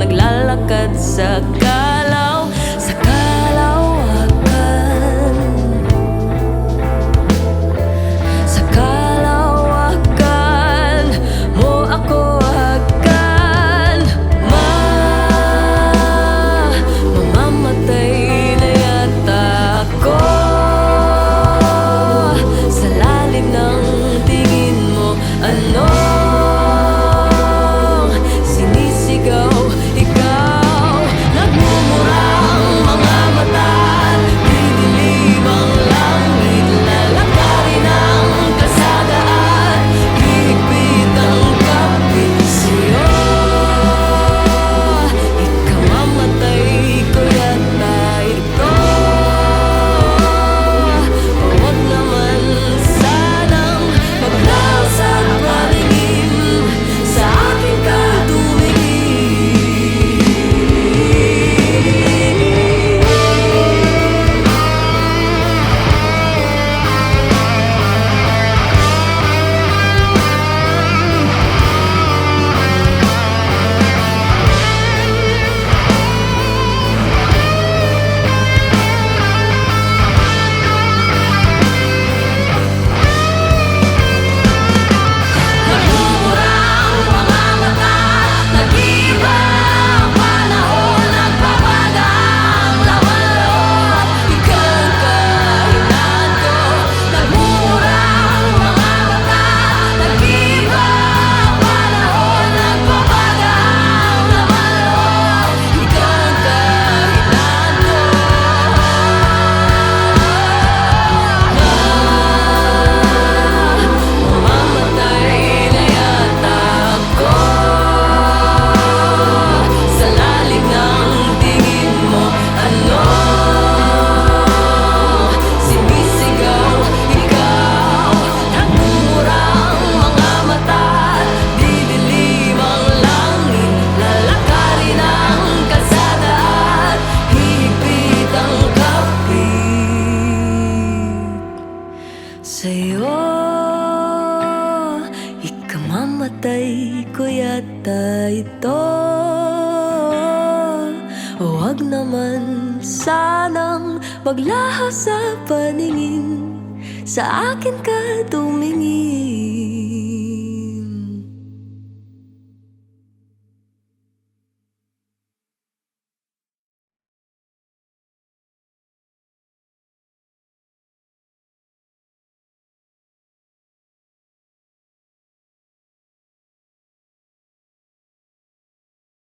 naglalakad sa kalye Hinintay ko yata ito. Huwag naman sanang maglaho sa paningin. Sa akin ka tumingin.